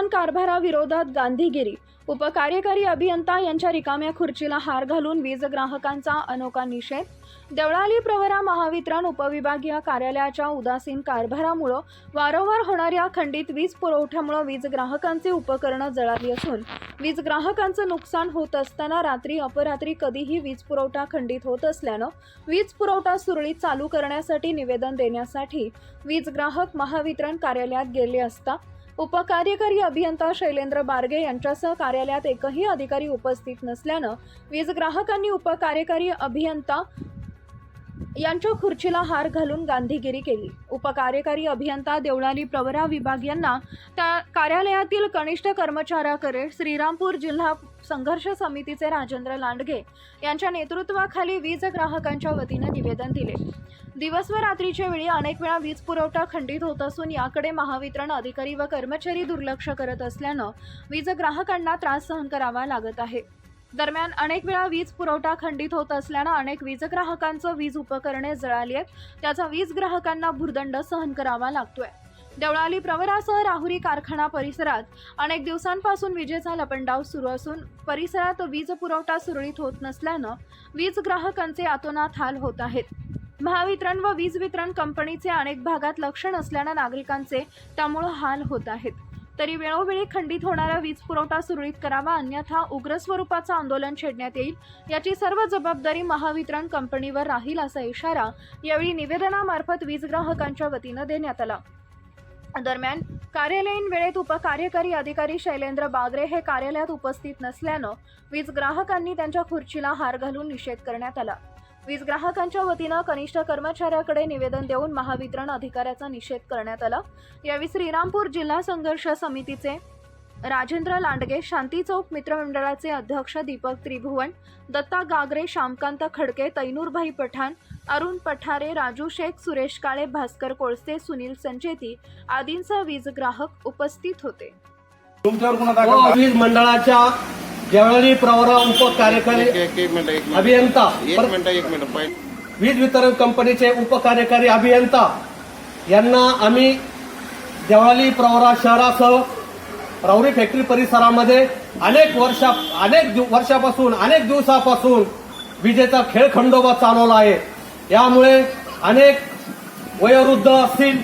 महावितरणच्या कारभाराविरोधात गांधीगिरी. उपकार्यकारी अभियंता यांच्या रिकाम्या खुर्चीला हार घालून वीज ग्राहकांचा अनोखा निषेध. देवळाली प्रवरा महावितरण उपविभागीय कार्यालयाच्या उदासीन कारभारामुळं वारंवार होणाऱ्या खंडित वीज पुरवठ्यामुळं वीज ग्राहकांचे उपकरणं जळाली असून वीज ग्राहकांचं नुकसान होत असताना रात्री अपरात्री कधीही वीज पुरवठा खंडित होत असल्यानं वीज पुरवठा सुरळीत चालू करण्यासाठी निवेदन देण्यासाठी वीज ग्राहक महावितरण कार्यालयात गेले असता उपकार्यकारी अभियंता शैलेंद्र बारगे यांच्यासह कार्यालयात एकही अधिकारी उपस्थित नसल्यानं वीज ग्राहकांनी उपकार्यकारी अभियंता यांच्या खुर्चीला हार घालून गांधीगिरी केली. उपकार्यकारी अभियंता देवळाली प्रवरा विभाग यांना त्या कार्यालयातील कनिष्ठ कर्मचाऱ्याकडे श्रीरामपूर जिल्हा संघर्ष समितीचे राजेंद्र लांडगे यांच्या नेतृत्वाखाली वीज ग्राहकांच्या वतीनं निवेदन दिले. दिवस व रात्रीच्या वेळी अनेक वेळा वीज पुरवठा खंडित होत असून याकडे महावितरण अधिकारी व कर्मचारी दुर्लक्ष करत असल्यानं वीज ग्राहकांना त्रास सहन करावा लागत आहे. दरम्यान अनेक वेळा वीज पुरवठा खंडित होत असल्यानं अनेक वीज ग्राहकांचं वीज उपकरणे जळाली आहेत. त्याचा वीज ग्राहकांना भुर्दंड सहन करावा लागतोय. देवळाली प्रवरासह राहुरी कारखाना परिसरात अनेक दिवसांपासून विजेचा लपंडाव सुरू असून परिसरात वीज पुरवठा सुरळीत होत नसल्यानं वीज ग्राहकांचे आतोनात हाल होत आहेत. महावितरण व वीज वितरण कंपनीचे अनेक भागात लक्ष नसल्यानं नागरिकांचे त्यामुळं हाल होत आहेत. तरी वेळोवेळी खंडित होणारा वीज पुरवठा सुरळीत करावा अन्यथा उग्र स्वरूपाचं आंदोलन छेडण्यात येईल याची सर्व जबाबदारी महावितरण कंपनीवर राहील असा इशारा यावेळी निवेदनामार्फत वीज ग्राहकांच्या वतीनं देण्यात आला. दरम्यान कार्यालयीन वेळेत उपकार्यकारी अधिकारी शैलेंद्र बागरे हे कार्यालयात उपस्थित नसल्यानं वीज ग्राहकांनी त्यांच्या खुर्चीला हार घालून निषेध करण्यात आला. वीज ग्राहकांच्या वतीनं कनिष्ठ कर्मचाऱ्याकडे निवेदन देऊन महावितरण अधिकाऱ्याचा निषेध करण्यात आला. यावेळी श्रीरामपूर जिल्हा संघर्ष समितीचे राजेंद्र लांडगे शांती चौक मित्रमंडळाचे अध्यक्ष दीपक त्रिभुवन दत्ता गागरे श्यामकांत खडके तैनूरभाई पठाण अरुण पठारे राजू शेख सुरेश काळे भास्कर कोळसे सुनील संचेती आदींसह वीज ग्राहक उपस्थित होते. करा. वीज मंडळाच्या देवळाली प्रवरा उपकार्यकारी अभियंता एक पर- मिनिट एक मिनिट. पहिले वीज वितरण कंपनीचे उपकार्यकारी अभियंता यांना आम्ही देवळाली प्रवरा शहरासह राऊरी फॅक्टरी परिसरामध्ये अनेक वर्षा अनेक वर्षापासून अनेक दिवसापासून विजेचा खेळ खंडोबा चालवला आहे. यामुळे अनेक वयोवृद्ध असतील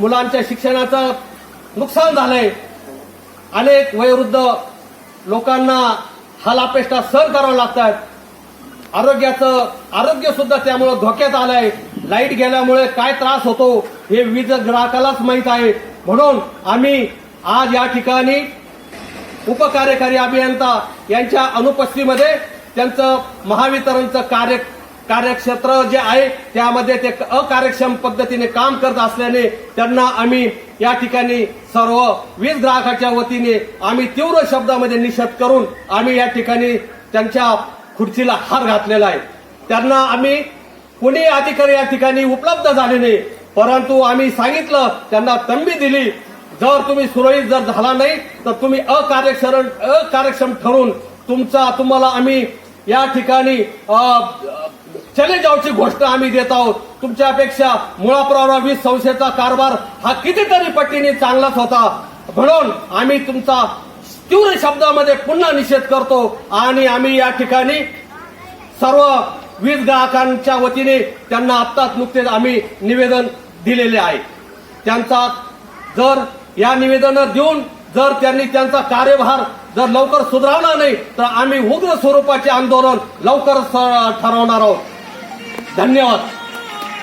मुलांच्या शिक्षणाचं नुकसान झालंय. अनेक वयोवृद्ध लोकांना हालापेष्टा सहन करावं लागतात आरोग्याचं आरोग्य सुद्धा त्यामुळे धोक्यात आलंय. लाइट गेल्यामुळे काय त्रास होतो हे वीज ग्राहकालाच माहीत आहे. म्हणून आम्ही आज या ठिकाणी उपकार्यकारी अभियंता यांच्या अनुपस्थितीमध्ये त्यांचं महावितरणचं कार्य कार्यक्षेत्र जे आहे त्यामध्ये ते अकार्यक्षम पद्धतीने काम करत असल्याने त्यांना आम्ही या ठिकाणी सर्व वीज ग्राहकाच्या वतीने आम्ही तीव्र शब्दामध्ये निषेध करून आम्ही या ठिकाणी त्यांच्या खुर्चीला हार घातलेला आहे. त्यांना आम्ही कुणी अधिकारी या ठिकाणी उपलब्ध झाले नाही परंतु आम्ही सांगितलं त्यांना तंबी दिली. जर तुम्ही सुरळीत जर झाला नाही तर तुम्ही अकार्यक्षम अकार्यक्षम ठरून तुमचा तुम्हाला आम्ही या ठिकाणी चले जावची घोषणा आम्ही देत आहोत. तुमच्यापेक्षा मुळाप्रवरा वीज संस्थेचा कारभार हा कितीतरी पटीने चांगलाच होता. म्हणून आम्ही तुमचा तीव्र शब्दामध्ये पुन्हा निषेध करतो आणि आम्ही या ठिकाणी सर्व वीज ग्राहकांच्या वतीने त्यांना आत्ताच नुकतेच आम्ही निवेदन दिलेले आहे. त्यांचा जर या निवेदन देऊन जर त्यांनी त्यांचा कार्यभार जर लवकर सुधारला नाही तर आम्ही उग्र स्वरूपाचे आंदोलन लवकर ठरवणार आहोत. धन्यवाद.